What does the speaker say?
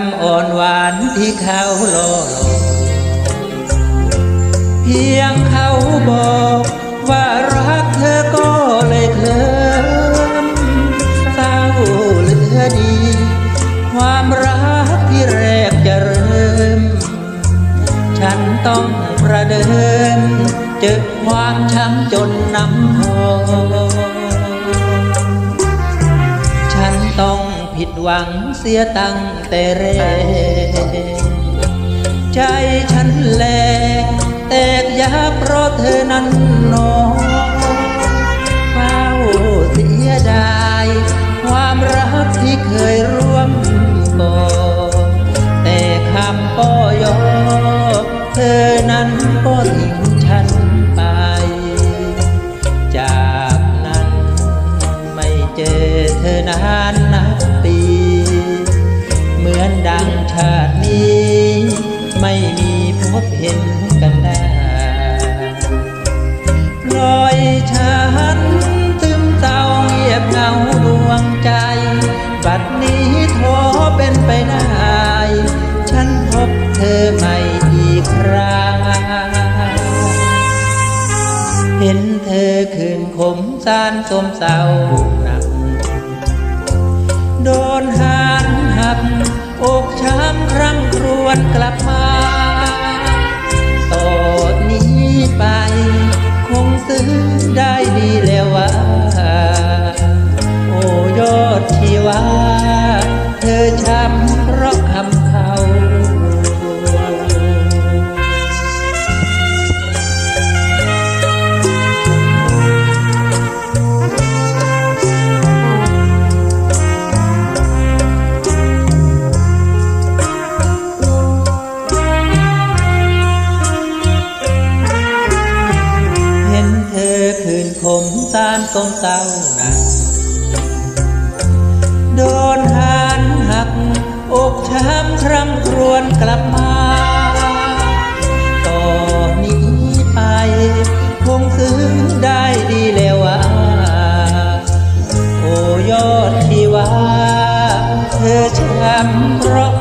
ำอ่อนหวานที่เขาหลอกเพียงเขาบอกว่ารักเธอก็เลยเคลิ้มเศร้าเหลือดี ความรักที่แรกจะเริ่ม ฉันต้องประเดิมเจอความช้ำจนน้ำพอ หวังเสียตั้งแต่แรกใจฉันแหลกแตกยาเพราะเธอนั้นนองเฝ้าเสียดาย ความรักที่เคยร่วมก่อแต่คำก็ยอเธอนั้นก็ทิ้งฉันไป จากนั้นไม่เจอเธอนานนับ นกันได้ปล่อยฉันซึมเศร้าเงียบเหงาดวงใจ บัดนี้ท้อเป็นไปได้ ฉันพบเธอใหม่อีกครั้งเห็นเธอคืนขมสารสมเศร้าหนัก โดนหานหัก วาเธอช้ำเพราะคำเขา เห็นเธอคืนขมสารสมเศร้าหนัก กลับมาต่อนนี้ไป คงซึ้งได้ดีแล้วว่า โอ้ยอดที่ว่า เธอช้ำเพราะ